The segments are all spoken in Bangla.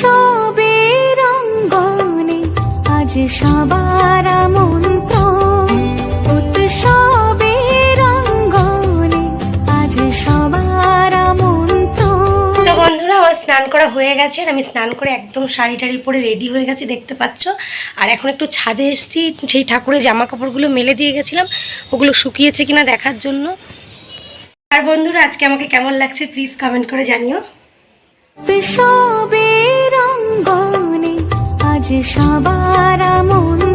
সবার অঙ্গনে আজ সবার মন্ত্র স্নান করা হয়ে গেছে আর আমি স্নান করে একদম শাড়ি টাড়ি পরে রেডি হয়ে গেছি দেখতে পাচ্ছ। আর এখন একটু ছাদে এসেছি সেই ঠাকুরের জামা কাপড়গুলো মেলে দিয়ে গেছিলাম ওগুলো শুকিয়েছে কিনা দেখার জন্য। আর বন্ধুরা আজকে আমাকে কেমন লাগছে প্লিজ কমেন্ট করে জানিও। অঙ্গনে আজ সবার মন্ত্র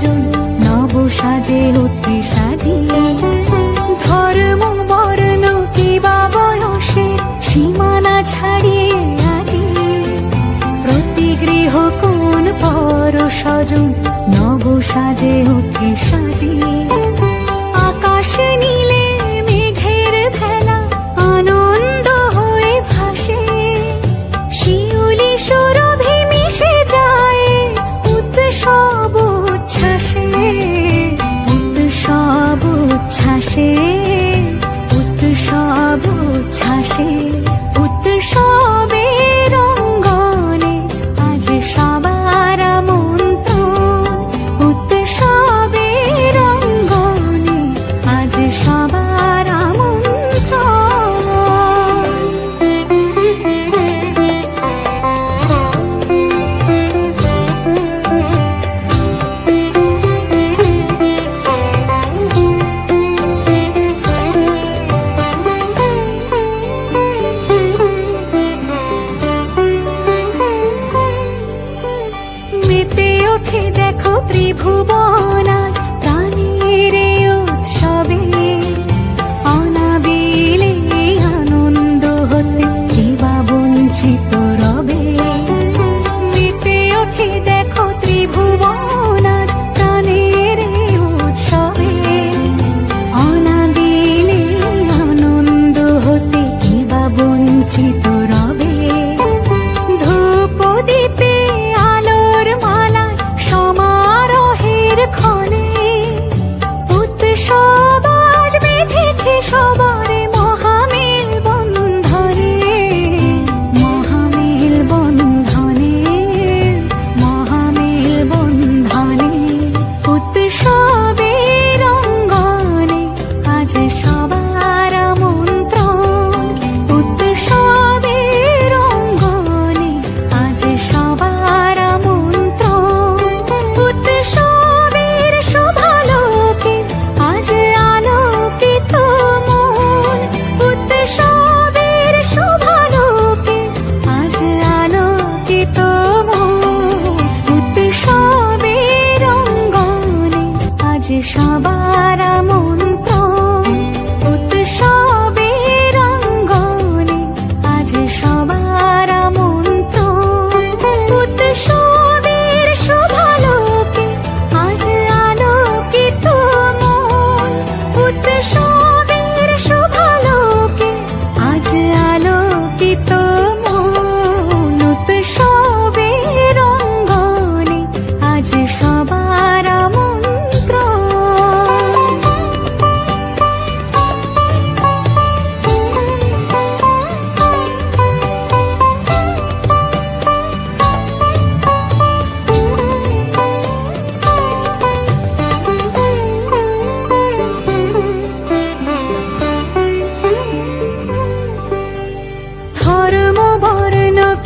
স্বজন নব সাজে উঠে সাজিয়ে। ধর্ম, বর্ণ বয়সে সীমানা ছাড়িয়ে আজি প্রতি গৃহ কোন পর সজন নব সাজে উঠে সাজিয়ে। আকাশে নীলে উৎসব উচ্ছ্বাসে ত্রিভুবন పారమును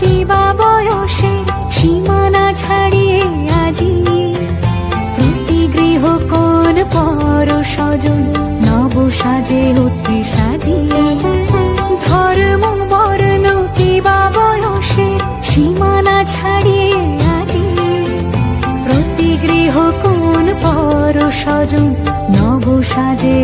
কিবা বয়সে সীমানা ছাড়িয়ে আজি। প্রতি গৃহ কোন পর সজন নব সাজে উঠে সাজিয়ে। ধর্ম বর্ণ কিবা বয়সে সীমানা ছাড়িয়ে আজি। প্রতি গৃহ কোন পর সজন নব সাজে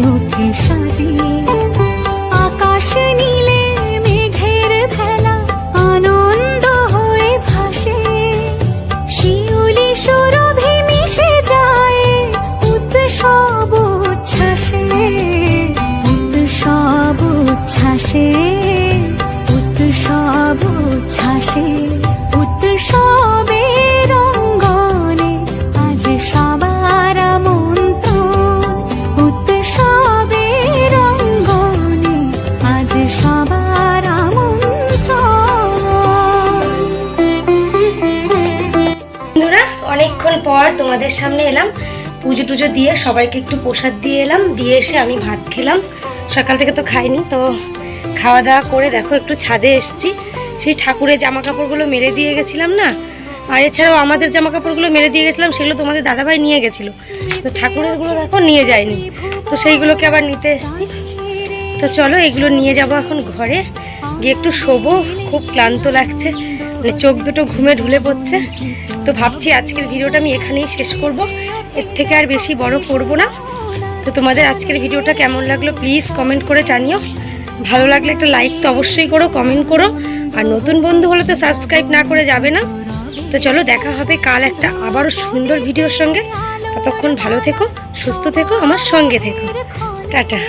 অনেকক্ষণ পর তোমাদের সামনে এলাম। পুজো টুজো দিয়ে সবাইকে একটু প্রসাদ দিয়ে এলাম, দিয়ে এসে আমি ভাত খেলাম। সকাল থেকে তো খাইনি, তো খাওয়া দাওয়া করে দেখো একটু ছাদে এসেছি। সেই ঠাকুরের জামা কাপড়গুলো মেরে দিয়ে গেছিলাম না? আর এছাড়াও আমাদের জামা কাপড়গুলো মেরে দিয়ে গেছিলাম, সেগুলো তোমাদের দাদাভাই নিয়ে গেছিল। তো ঠাকুরেরগুলো দেখো নিয়ে যায়নি। তো সেইগুলোকে আবার নিতে এসেছি। তো চলো এগুলো নিয়ে যাব এখন ঘরে। গিয়ে একটু শোবো, খুব ক্লান্ত লাগছে। মানে চোখ দুটো ঘুমে ঢুলে পড়ছে। তো ভাবছি আজকের ভিডিওটা আমি এখানেই শেষ করব। এর থেকে আর বেশি বড় করব না। তো তোমাদের আজকের ভিডিওটা কেমন লাগল প্লিজ কমেন্ট করে জানিও। ভালো লাগলে একটা লাইক তো অবশ্যই করো, কমেন্ট করো। আর নতুন বন্ধু হলে তো সাবস্ক্রাইব না করে যাবে না। তো চলো দেখা হবে কাল একটা আবারও সুন্দর ভিডিওর সঙ্গে। ততক্ষণ ভালো থেকো, সুস্থ থেকো, আমার সঙ্গে থেকো। টাটা।